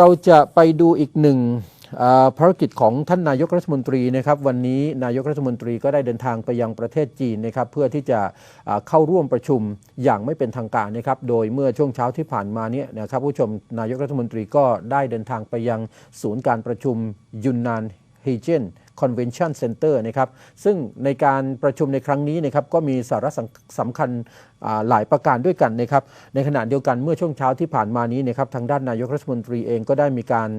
เราจะไปดูอีกหนึ่งภารกิจของท่านนายกรัฐมนตรีนะครับวันนี้นายกรัฐมนตรีก็ได้เดินทางไปยังประเทศจีนนะครับเพื่อที่จะเข้าร่วมประชุมอย่างไม่เป็นทางการนะครับโดยเมื่อช่วงเช้าที่ผ่านมาเนี่ยนะครับผู้ชมนายกรัฐมนตรีก็ได้เดินทางไปยังศูนย์การประชุมยุนนานฮีเจน Convention Center นะครับซึ่งในการประชุมในครั้งนี้นะครับก็มีสาระสำคัญหลายประการด้วยกันนะครับในขณะเดียวกันเมื่อช่วงเช้าที่ผ่านมานี้นะครับทางด้านนายกรัฐมนตรีเองก็ได้มีการ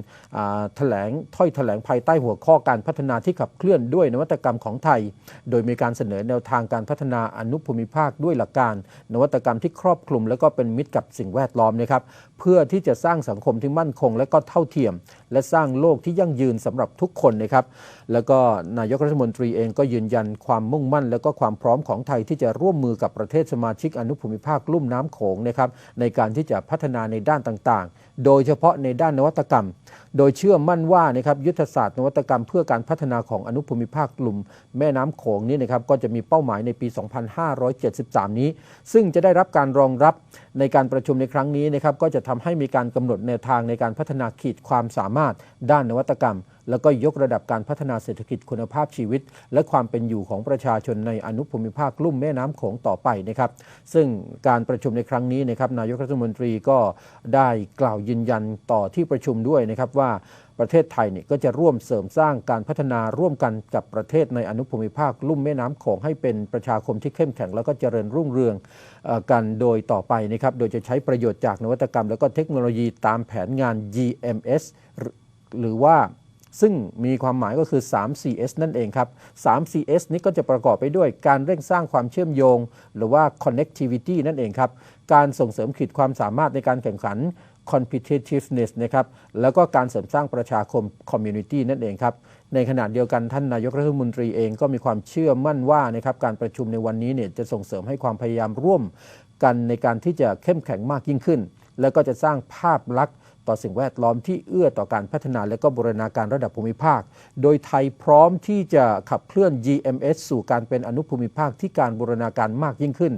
แถลงถ้อยแถลงภายใต้หัวข้อการพัฒนาที่ขับเคลื่อนด้วยนวัตกรรมของไทย โดยมีการเสนอแนวทางการพัฒนาอนุภูมิภาคด้วยหลักการ นวัตกรรมที่ครอบคลุม และก็เป็นมิตรกับสิ่งแวดล้อมนะครับเพื่อที่จะสร้างสังคมที่มั่นคง และก็เท่าเทียม และสร้างโลกที่ยั่งยืนสำหรับทุกคนนะครับแล้วก็นายกรัฐมนตรีเองก็ยืนยันความมุ่งมั่น และก็ความพร้อมของไทยที่จะร่วมมือกับประเทศสมาชิกอนุภูมิภาคลุ่มน้ำโขงนะครับในการที่จะพัฒนาในด้านต่างๆ โดยเฉพาะในด้านนวัตกรรมโดยเชื่อมั่นว่านะครับยุทธศาสตร์นวัตกรรมเพื่อการพัฒนาของอนุภูมิภาคกลุ่ม แม่น้ำโขงนี้นะครับก็จะมีเป้าหมายในปี 2573 นี้ ซึ่งจะได้รับการรองรับในการประชุมในครั้งนี้นะครับก็จะทำให้มีการกำหนดแนวทางในการพัฒนาขีดความสามารถ ด้านนวัตกรรม แล้วก็ยกระดับการพัฒนาเศรษฐกิจคุณภาพชีวิต และความเป็นอยู่ของประชาชนในอนุภูมิภาคลุ่มแม่น้ำโขงต่อไปนะครับซึ่งการประชุมในครั้งนี้นะครับนายกรัฐมนตรีก็ได้กล่าวยืนยันต่อที่ประชุมด้วยนะครับว่าประเทศไทยเนี่ยก็จะร่วมเสริมสร้างการพัฒนาร่วมกันกับประเทศในอนุภูมิภาคลุ่มแม่น้ำโขงให้เป็นประชาคมที่เข้มแข็งแล้วก็เจริญรุ่งเรืองอกันโดยต่อไปนะครับ โดยจะใช้ประโยชน์จากนวัตกรรม แล้วก็เทคโนโลยีตามแผนงาน GMS หรือว่าซึ่งมีความหมายก็คือ 3CS นั่นเองครับ 3CS นี้ก็จะประกอบไปด้วยการเร่งสร้างความเชื่อมโยง หรือว่า connectivity นั่นเองครับ การส่งเสริมขีดความสามารถในการแข่งขัน competitiveness นะครับแล้วก็การเสริมสร้างประชาคม community นั่นเองครับ ในขณะเดียวกันท่านนายกรัฐมนตรีเองก็มีความเชื่อมั่นว่านะครับการประชุมในวันนี้เนี่ยจะส่งเสริมให้ความพยายามร่วมกันในการที่จะเข้มแข็งมากยิ่งขึ้น แล้วก็จะสร้างภาพลักษณ์ ต่อสิ่งแวดล้อมที่เอื้อต่อการพัฒนาและก็บูรณาการระดับภูมิภาค โดยไทยพร้อมที่จะขับเคลื่อน GMS สู่การเป็นอนุภูมิภาคที่การบูรณาการมากยิ่งขึ้น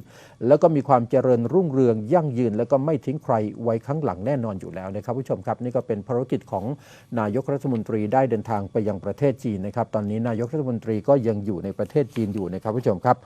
แล้วก็มีความเจริญรุ่งเรืองยั่งยืน แล้วก็ไม่ทิ้งใครไว้ข้างหลังแน่นอนอยู่แล้วนะครับผู้ชมครับ นี่ก็เป็นภารกิจของนายกรัฐมนตรีได้เดินทางไปยังประเทศจีนนะครับตอนนี้นายกรัฐมนตรีก็ยังอยู่ในประเทศจีนอยู่นะครับผู้ชมครับ